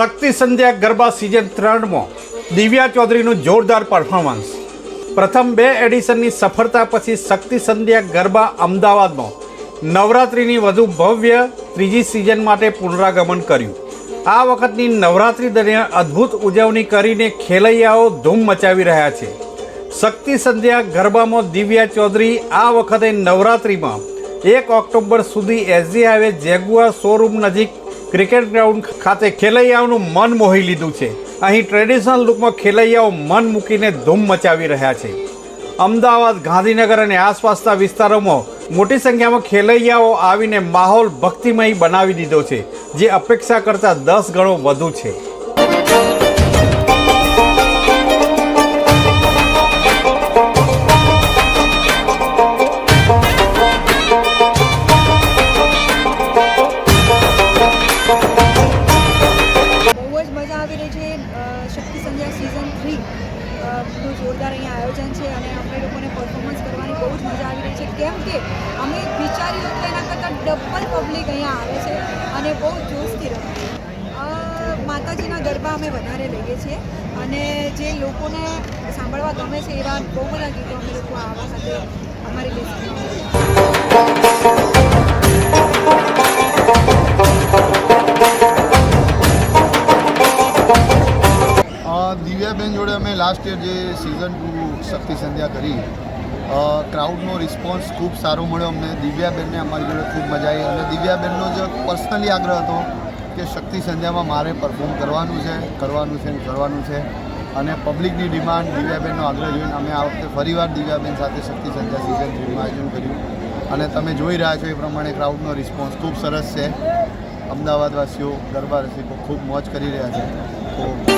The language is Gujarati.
સંધ્યા ગરબા સિઝન ત્રણમાં દિવ્યા ચૌધરીનું જોરદાર પરફોર્મન્સ પ્રથમ બે એડિશનની સફળતા પછી શક્તિ સંધ્યા ગરબા અમદાવાદમાં. નવરાત્રિની વધુ ભવ્ય ત્રીજી સિઝન માટે પુનરાગમન કર્યું. આ વખતની નવરાત્રિ દરમિયાન અદ્ભુત ઉજવણી કરીને ખેલૈયાઓ ધૂમ મચાવી રહ્યા છે. શક્તિ સંધ્યા ગરબામાં દિવ્યા ચૌધરી આ વખતે નવરાત્રિમાં એક ઓક્ટોબર સુધી S G highway Jaguar showroom નજીક ક્રિકેટ ગ્રાઉન્ડ ખાતે ખેલૈયાઓનું મન મોહી લીધું છે. અહીં ટ્રેડિશનલ લુકમાં ખેલૈયાઓ મન મૂકીને ધૂમ મચાવી રહ્યા છે. અમદાવાદ, ગાંધીનગર અને આસપાસના વિસ્તારોમાં મોટી સંખ્યામાં ખેલૈયાઓ આવીને માહોલ ભક્તિમય બનાવી દીધો છે, જે અપેક્ષા કરતાં દસ ગણો વધુ છે. શક્તિ સંધ્યા સિઝન થ્રી નું જોરદાર અહીંયા આયોજન છે અને અમને લોકોને પરફોર્મન્સ કરવાની બહુ જ મજા આવી રહી છે. કેમ કે અમે વિચાર્યું હતું એના કરતાં ડબલ પબ્લિક અહીંયા આવે છે અને બહુ જોશથી રમે માતાજીના ગરબા અમે વધારે લઈએ છીએ અને જે લોકોને સાંભળવા ગમે છે એવા બહુ બધા ગીતો અમે લોકો આવા સાથે અમારી લિસ્ટમાં દિવ્યાબેન જોડે અમે લાસ્ટ યર જે સિઝન ટુ શક્તિ સંધ્યા કરી ક્રાઉડનો રિસ્પોન્સ ખૂબ સારો મળ્યો અમને. દિવ્યાબેનને અમારી જોડે ખૂબ મજા આવી. અને દિવ્યાબેનનો જે પર્સનલી આગ્રહ હતો કે શક્તિ સંધ્યામાં મારે પરફોર્મ કરવાનું છે કરવાનું છે કરવાનું છે. અને પબ્લિકની ડિમાન્ડ દિવ્યાબેનનો આગ્રહ જોઈને અમે આ વખતે ફરીવાર દિવ્યાબેન સાથે શક્તિ સંધ્યા સિઝન થ્રીનું આયોજન કર્યું. અને તમે જોઈ રહ્યા છો એ પ્રમાણે ક્રાઉડનો રિસ્પોન્સ ખૂબ સરસ છે. અમદાવાદવાસીઓ, ગરબા રસિકો ખૂબ મોજ કરી રહ્યા છે. તો